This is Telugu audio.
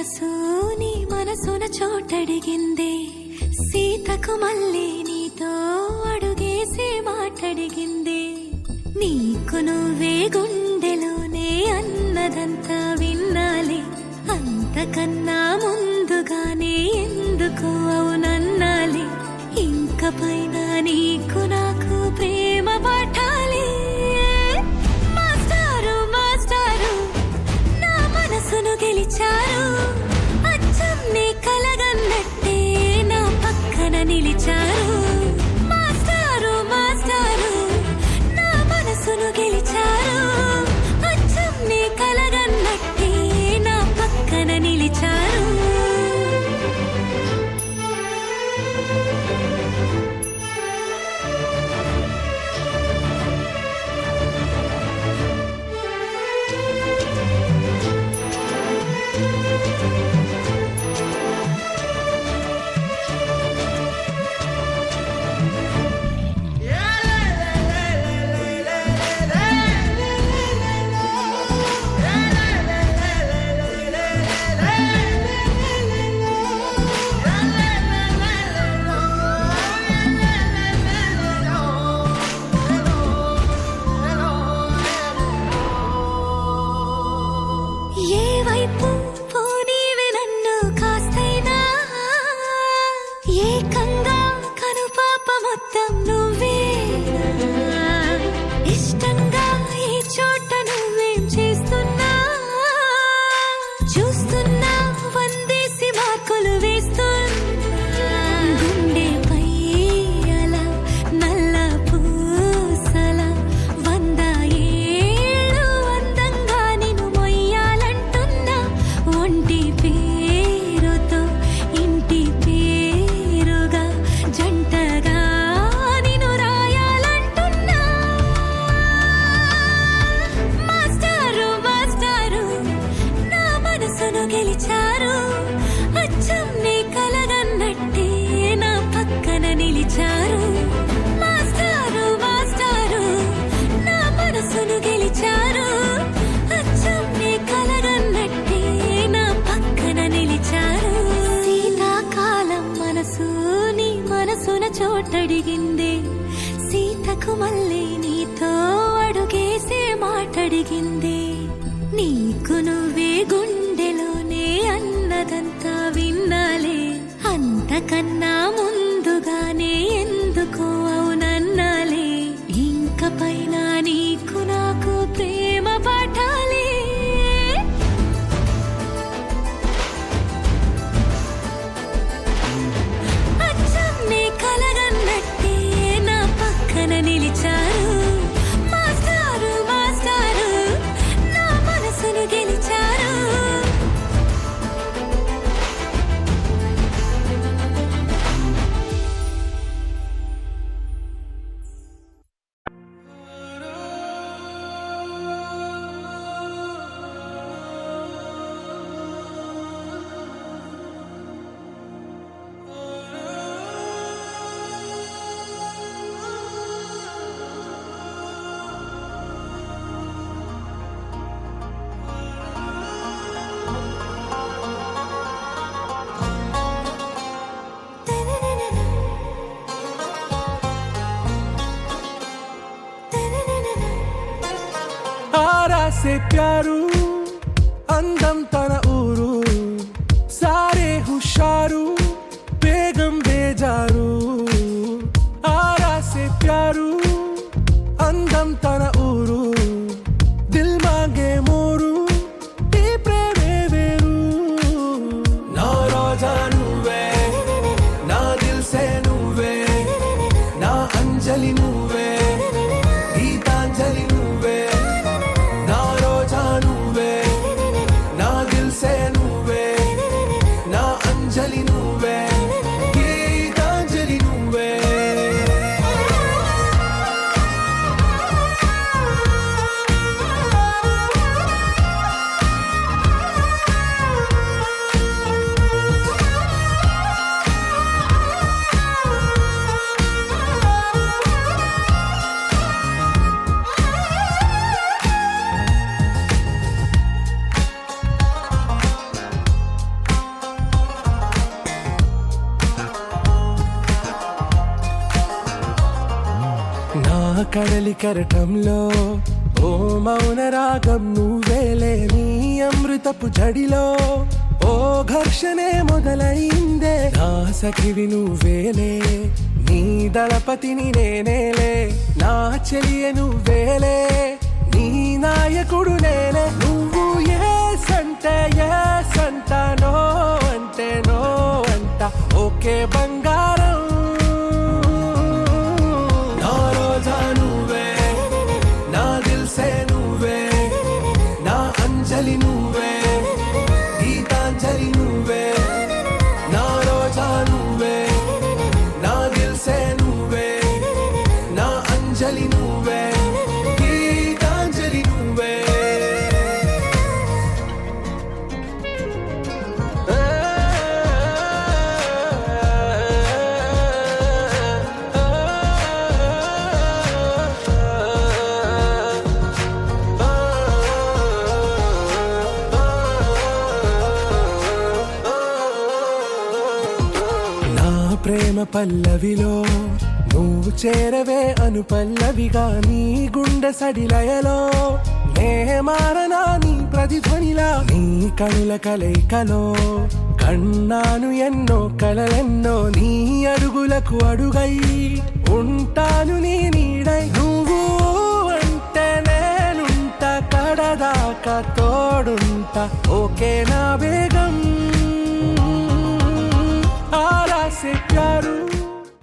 మనసు నీ మనసున చోటడిగిందే. సీతకు మళ్ళీ నీతో అడుగేసి మాటడిగిందే. నీకు నువ్వే గుండెలోనే అన్నదంతా విన్నాలి. అంతకన్నా ముందుగానే ఎందుకు అవునన్నాలి? ఇంకపైన నీకు మనసున చోటడిగిందే. సీతకు మళ్ళీ నీతో అడుగేసే మాటడిగిందే. నీకు నువ్వే గుండెలోనే అన్నదంతా విన్నాలే. అంతకన్నా ముందుగానే ఎందుకో ఆరాసే ప్యారు అందం తన ఊరు సారే హుషారు బేగం బేజారు. ఆరాసే ప్యారు అందం తన ఊరు దిల్ మాగే మోరు ఈ ప్రేమే వేరు. నా రోజా నువ్వే నా దిల్ సే నువ్వే నా అంజలి నువ్వే. నా కడలి కెరటంలో ఓ మౌన రాగం నువ్వేలే నీ అమృతపు జడిలో. ఓ ఘర్షణే మొదలైందే నా సఖివి నువ్వేలే నీ దళపతిని నేనేలే నా చెలియ నువ్వేలే నీ నాయకుడు నేనే నువ్వు ఏ సంటయే అంజలి పల్లవిలో నువ్వు చేరవే అను పల్లవిగా నీ గుండె సడిలయలో. నే మారనా నీ ప్రతిధ్వనిలా నీ కనుల కలయికలో. కన్నాను ఎన్నో కలలెన్నో నీ అడుగులకు అడుగై ఉంటాను నీ నీడై. నువ్వు అంటే నేనుంట కడదాక తోడుంట ఓకే నా వేగం ఆలా సెప్పారు